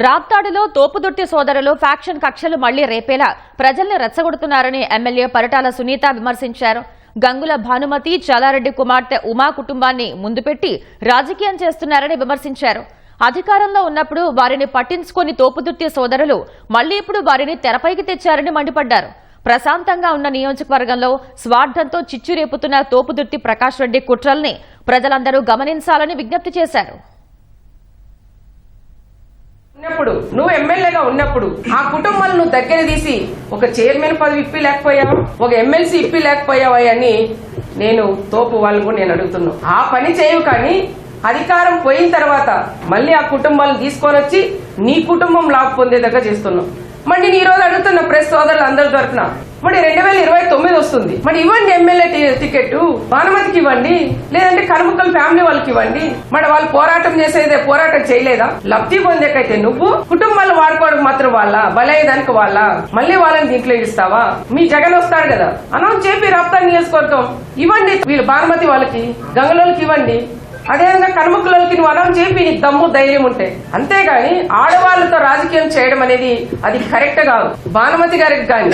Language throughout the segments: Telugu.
రాప్తాడులో తోపుదుర్తి సోదరులు ఫ్యాక్షన్ కక్షలు మళ్ళీ రేపేలా ప్రజల్ని రెచ్చగొడుతున్నారని ఎమ్మెల్యే పరిటాల సునీత విమర్శించారు. గంగుల భానుమతి చాలారెడ్డి కుమార్తె ఉమా కుటుంబాన్ని ముందుపెట్టి రాజకీయం చేస్తున్నారని విమర్శించారు. అధికారంలో ఉన్నప్పుడు వారిని పట్టించుకొని తోపుదుర్తి సోదరులు మళ్ళీ ఇప్పుడు వారిని తెరపైకి తెచ్చారని మండిపడ్డారు. ప్రశాంతంగా ఉన్న నియోజకవర్గంలో స్వార్థంతో చిచ్చు రేపుతున్న తోపుదుర్తి ప్రకాష్ రెడ్డి కుట్రల్ని ప్రజలందరూ గమనించాలని విజ్ఞప్తి చేశారు. ఉన్నప్పుడు నువ్వు ఎమ్మెల్యేగా ఉన్నప్పుడు ఆ కుటుంబాలను నువ్వు దగ్గర తీసి ఒక చైర్మన్ పదవి ఇప్పి లేకపోయావు? ఒక ఎమ్మెల్సీ ఇప్పి లేకపోయావా అని నేను తోపు వాళ్ళకు కూడా నేను అడుగుతున్నాను ఆ పని చేయవు కానీ అధికారం పోయిన తర్వాత మళ్ళీ ఆ కుటుంబాలను తీసుకొని వచ్చి నీ కుటుంబం లాభ పొందేదాకా చేస్తున్నావు మరి నేను ఈ రోజు అడుగుతున్న ప్రెస్ సోదరులు అందరి తరఫున మరి రెండు వేల ఇరవై తొమ్మిది వస్తుంది. మరి ఇవ్వండి ఎమ్మెల్యే టికెట్ భానుమతికి ఇవ్వండి. లేదంటే కనుమకల్ ఫ్యామిలీ వాళ్ళకి ఇవ్వండి. మరి వాళ్ళు పోరాటం చేసేదే పోరాటం చేయలేదా? లబ్ధి పొందేకైతే నువ్వు కుటుంబాలు వాడుకోవడం మాత్రం వాళ్ళ బలయ్యేదానికి వాళ్ళ. మళ్ళీ వాళ్ళని దీంట్లో ఇస్తావా మీ జగన్ వస్తాడు కదా. అనౌన్స్ చెప్పి రాప్తా నియోజకవర్గం. ఇవ్వండి వీళ్ళు భానుమతి వాళ్ళకి గంగలోకి ఇవ్వండి. అదేవిధంగా కనుమకులకి నువ్వు అనౌన్స్ చెప్పి నీకు దమ్ము ధైర్యం ఉంటే. అంతేగాని ఆడవాళ్ళతో రాజకీయం చేయడం అనేది అది కరెక్ట్ కాదు. భానుమతి గారికి కానీ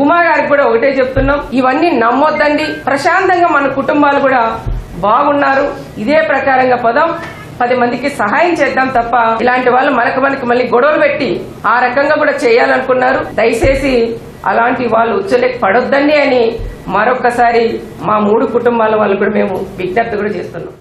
ఉమా గారికి కూడా ఒకటే చెప్తున్నాం. ఇవన్నీ నమ్మొద్దండి. ప్రశాంతంగా మన కుటుంబాలు కూడా బాగున్నారు. ఇదే ప్రకారంగా పదం. పది మందికి సహాయం చేద్దాం తప్ప ఇలాంటి వాళ్ళు మనకు మనకి మళ్ళీ గొడవలు పెట్టి ఆ రకంగా కూడా చేయాలనుకున్నారు. దయచేసి అలాంటి వాళ్ళు ఉచ్చలేక పడొద్దండి అని మరొకసారి మా మూడు కుటుంబాల వాళ్ళు కూడా మేము విజ్ఞప్తి కూడా చేస్తున్నాం.